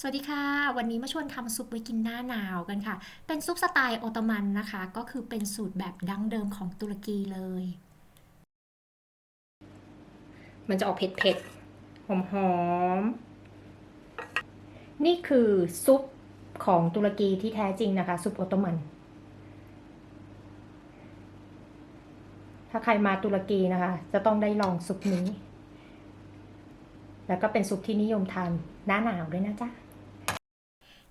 สวัสดีค่ะ วันนี้มาชวนทำซุปไว้กินหน้าหนาวกันค่ะ เป็นซุปสไตล์โอตมันนะคะ ก็คือเป็นสูตรแบบดั้งเดิมของตุรกีเลย มันจะออกเผ็ดๆ หอมๆ นี่คือซุปของตุรกีที่แท้จริงนะคะ ซุปโอตโตมัน ถ้าใครมาตุรกีนะคะ จะต้องได้ลองซุปนี้แล้วก็เป็นซุปที่นิยมทานหน้าหนาวด้วยนะจ๊ะ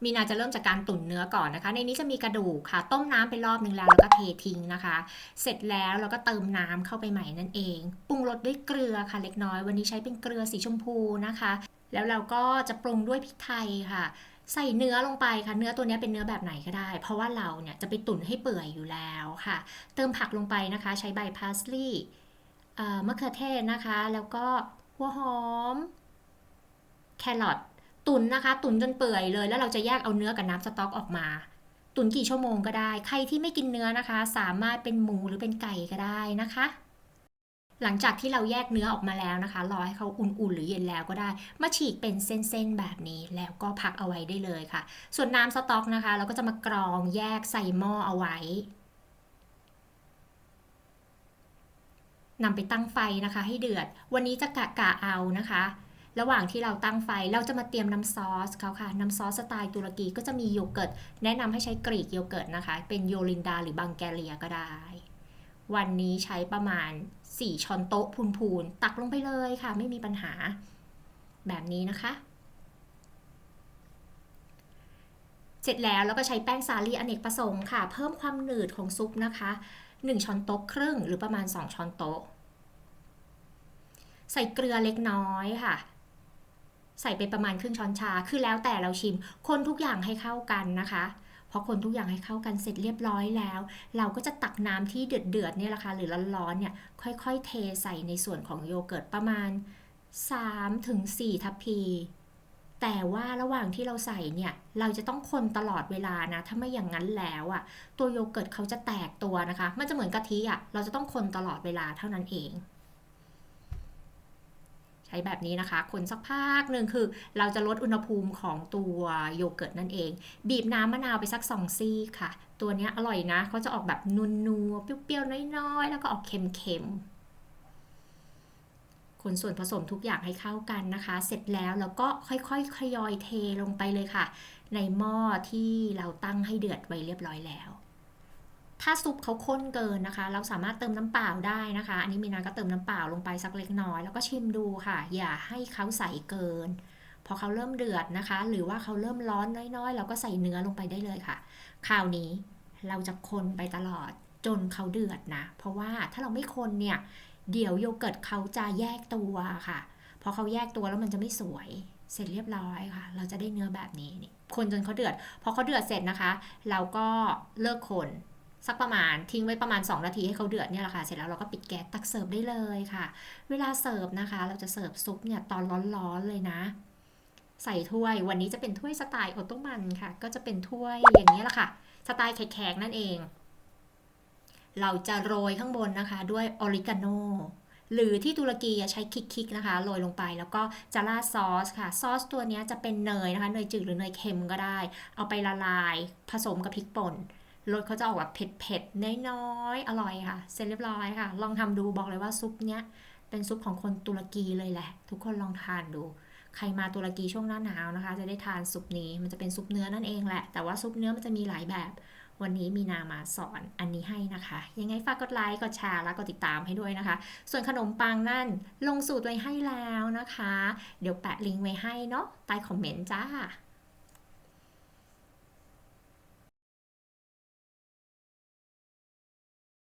มีนาจะเริ่มจากการตุ๋นเนื้อก่อนนะคะ ในนี้จะมีกระดูกค่ะ ต้มน้ำไปรอบนึงแล้วแล้วก็เททิ้งนะคะ เสร็จแล้วเราก็เติมน้ำเข้าไปใหม่นั่นเอง ปรุงรสด้วยเกลือค่ะเล็กน้อย วันนี้ใช้เป็นเกลือสีชมพูนะคะ แล้วเราก็จะปรุงด้วยพริกไทยค่ะใส่เนื้อลงไปค่ะ เนื้อตัวนี้เป็นเนื้อแบบไหนก็ได้ เพราะว่าเราเนี่ยจะไปตุ๋นให้เปื่อยอยู่แล้วค่ะ เติมผักลงไปนะคะ ใช้ใบพาสลีย์เอ่มะเขือเทศนะคะ แล้วก็หัวหอม แครอท ตุนนะคะ ตุนจนเปื่อยเลย แล้วเราจะแยกเอาเนื้อกับน้ำสต๊อกออกมา ตุนกี่ชั่วโมงก็ได้ ใครที่ไม่กินเนื้อนะคะ สามารถเป็นหมูหรือเป็นไก่ก็ได้นะคะ หลังจากที่เราแยกเนื้อออกมาแล้วนะคะ รอให้เขาอุ่นๆ หรือเย็นแล้วก็ได้ มาฉีกเป็นเส้นๆ แบบนี้ แล้วก็พักเอาไว้ได้เลยค่ะ ส่วนน้ำสต๊อกนะคะ เราก็จะมากรองแยกใส่หม้อเอาไว้นำไปตั้งไฟนะคะ ให้เดือด วันนี้จะกะกะเอานะคะ ระหว่างที่เราตั้งไฟเราจะมาเตรียมน้ำซอสเขาค่ะ น้ำซอสสไตล์ตุรกีก็จะมีโยเกิร์ต แนะนำให้ใช้กรีกโยเกิร์ตนะคะ เป็นโยลินดาหรือบังแกเรียก็ได้ วันนี้ใช้ประมาณ 4 ช้อนโต๊ะพูนๆ ตักลงไปเลยค่ะ ไม่มีปัญหา แบบนี้นะคะ เสร็จแล้วเราก็ใช้แป้งสาลีอเนกประสงค์ค่ะ เพิ่มความหนืดของซุปนะคะ 1 ช้อนโต๊ะครึ่งหรือประมาณ 2 ช้อนโต๊ะ ใส่เกลือเล็กน้อยค่ะ ใส่ไปประมาณครึ่งช้อนชา คือแล้วแต่เราชิม คนทุกอย่างให้เข้ากันนะคะพอคนทุกอย่างให้เข้ากันเสร็จเรียบร้อยแล้ว เราก็จะตักน้ำที่เดือดๆเนี่ยแหละค่ะหรือร้อนๆเนี่ยค่อยๆ เทใส่ในส่วนของโยเกิร์ตประมาณ3-4ทัพพี แต่ว่าระหว่างที่เราใส่เนี่ย เราจะต้องคนตลอดเวลานะ ถ้าไม่อย่างนั้นแล้วอะ ตัวโยเกิร์ตเขาจะแตกตัวนะคะ มันจะเหมือนกะทิอะ เราจะต้องคนตลอดเวลาเท่านั้นเอง ใช้แบบนี้นะคะคนสักพักหนึ่งคือ เราจะลดอุณหภูมิของตัวโยเกิร์ตนั่นเอง บีบน้ำมะนาวไปสักสองซีกค่ะ ตัวนี้อร่อยนะเขาจะออกแบบนุนนัวเปรี้ยวๆน้อยๆ แล้วก็ออกเค็มๆคนส่วนผสมทุกอย่างให้เข้ากันนะคะ เสร็จแล้วเราก็ค่อยๆทยอยเทลงไปเลยค่ะ ในหม้อที่เราตั้งให้เดือดไว้เรียบร้อยแล้ว ถ้าซุปเขาข้นเกินนะคะ เราสามารถเติมน้ำเปล่าได้นะคะ อันนี้มีนาก็เติมน้ำเปล่าลงไปสักเล็กน้อย แล้วก็ชิมดูค่ะ อย่าให้เขาใสเกิน พอเขาเริ่มเดือดนะคะ หรือว่าเขาเริ่มร้อนน้อยๆ เราก็ใส่เนื้อลงไปได้เลยค่ะ คราวนี้เราจะคนไปตลอดจนเขาเดือดนะ เพราะว่าถ้าเราไม่คนเนี่ย เดี๋ยวโยเกิร์ตเขาจะแยกตัวค่ะ พอเขาแยกตัวแล้วมันจะไม่สวย เสร็จเรียบร้อยค่ะ เราจะได้เนื้อแบบนี้นี่คนจนเขาเดือด พอเขาเดือดเสร็จนะคะ เราก็เลิกคน สักประมาณทิ้งไว้ประมาณ 2 นาทีให้เขาเดือดเนี่ยแหละค่ะ เสร็จแล้วเราก็ปิดแก๊สตักเสิร์ฟได้เลยค่ะ เวลาเสิร์ฟนะคะ เราจะเสิร์ฟซุปเนี่ยตอนร้อนๆเลยนะ ใส่ถ้วย วันนี้จะเป็นถ้วยสไตล์โอโตมันค่ะ ก็จะเป็นถ้วยอย่างนี้แหละค่ะ สไตล์แขกๆนั่นเอง เราจะโรยข้างบนนะคะด้วยออริกาโนหรือที่ตุรกีใช้คิกๆนะคะโรยลงไปแล้วก็จะราดซอสค่ะ ซอสตัวนี้จะเป็นเนยนะคะ เนยจืดหรือเนยเค็มก็ได้ เอาไปละลาย ผสมกับพริกป่น รสเขาจะออกแบบเผ็ดๆน้อยๆอร่อยค่ะ เสร็จเรียบร้อยค่ะ ลองทำดูบอกเลยว่าซุปเนี้ยเป็นซุปของคนตุรกีเลยแหละ ทุกคนลองทานดู ใครมาตุรกีช่วงหน้าหนาวนะคะ จะได้ทานซุปนี้มันจะเป็นซุปเนื้อนั่นเองแหละ แต่ว่าซุปเนื้อมันจะมีหลายแบบ วันนี้มีนามาสอนอันนี้ให้นะคะ ยังไงฝากกดไลค์กดแชร์และกดติดตามให้ด้วยนะคะ ส่วนขนมปังนั่นลงสูตรไว้ให้แล้วนะคะ เดี๋ยวแปะลิงก์ไว้ให้เนาะใต้คอมเมนต์จ้า